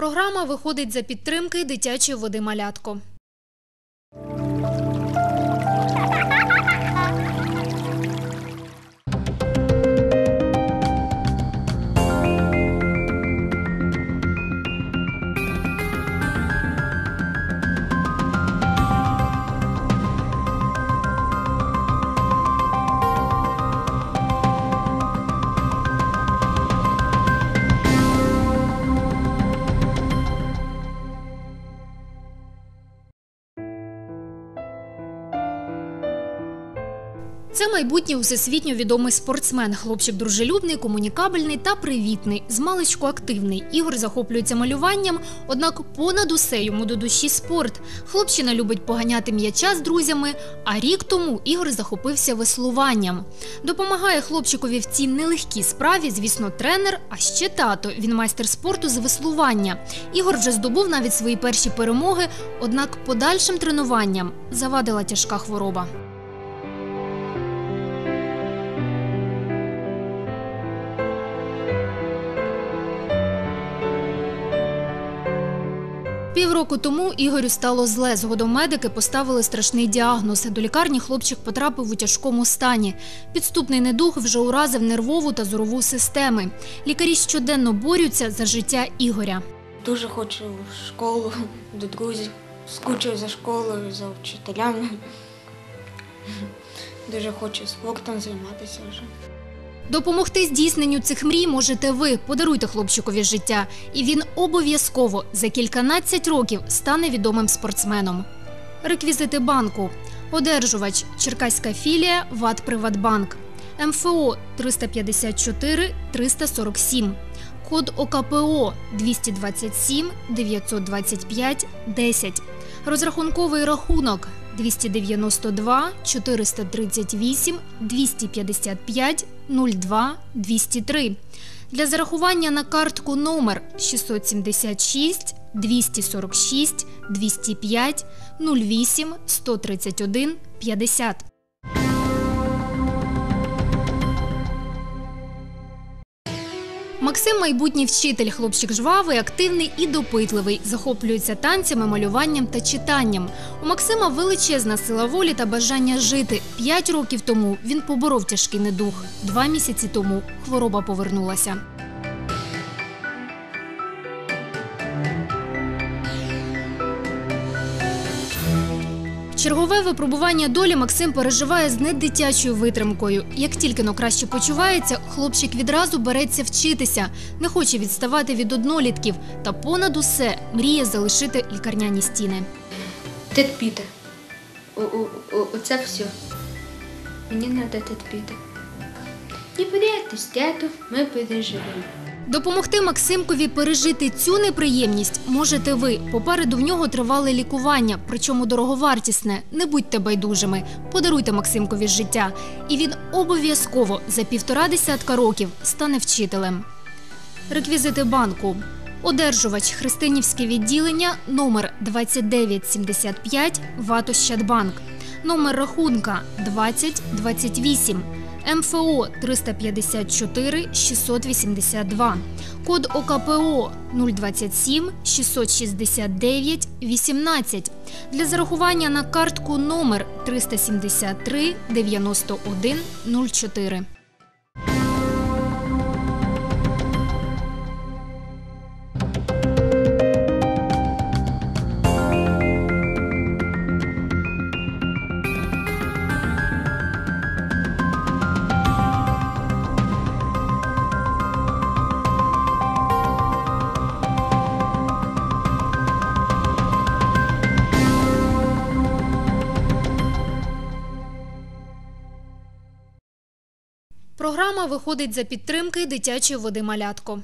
Програма виходить за підтримки дитячої води малятко. Це майбутній всесвітньо відомий спортсмен. Хлопчик дружелюбний, комунікабельний та привітний, змалечку активний. Ігор захоплюється малюванням, однак понад усе йому до душі спорт. Хлопчина любить поганяти м'яча з друзями, а рік тому Ігор захопився веслуванням. Допомагає хлопчикові в цій нелегкій справі, звісно, тренер, а ще тато. Він майстер спорту з веслування. Ігор вже здобув навіть свої перші перемоги, однак подальшим тренуванням завадила тяжка хвороба. Півроку тому Ігорю стало зле. Згодом медики поставили страшний діагноз. До лікарні хлопчик потрапив у тяжкому стані. Підступний недух вже уразив нервову та зорову системи. Лікарі щоденно борються за життя Ігоря. Дуже хочу в школу, до друзів. Скучив за школою, за вчителями. Дуже хочу спортом займатися вже. Допомогти здійсненню цих мрій можете ви. Подаруйте хлопчикові життя, і він обов'язково за кільканадцять років стане відомим спортсменом. Реквізити банку. Одержувач Черкаська філія ВАТ Приватбанк. МФО 354 347. Код ОКПО 227 925 10. Розрахунковий рахунок 292 438 255 02 203. Для зарахування на картку номер 676 246 205 08 131 50. Максим майбутній вчитель, хлопчик жвавий, активний і допитливий. Захоплюється танцями, малюванням та читанням. У Максима величезна сила волі та бажання жити. П'ять років тому він поборов тяжкий недух. Два місяці тому хвороба повернулася. Чергове випробування долі Максим переживає з недитячою витримкою. Як тільки но краще почувається, хлопчик відразу береться вчитися, не хоче відставати від однолітків та понад усе мріє залишити лікарняні стіни. О, оце все. Мені треба Тет Пітер. Не бойтесь, тету, ми переживемо. Допомогти Максимкові пережити цю неприємність можете ви. Попереду в нього тривале лікування, причому дороговартісне. Не будьте байдужими, подаруйте Максимкові життя, і він обов'язково за півтора десятка років стане вчителем. Реквізити банку. Одержувач Христинівське відділення номер 2975 ВАТО Щадбанк. Номер рахунка 2028. МФО 354 682. Код ОКПО 027 669 18. Для зарахування на картку номер 373 91 04. Програма виходить за підтримки дитячої води малятко.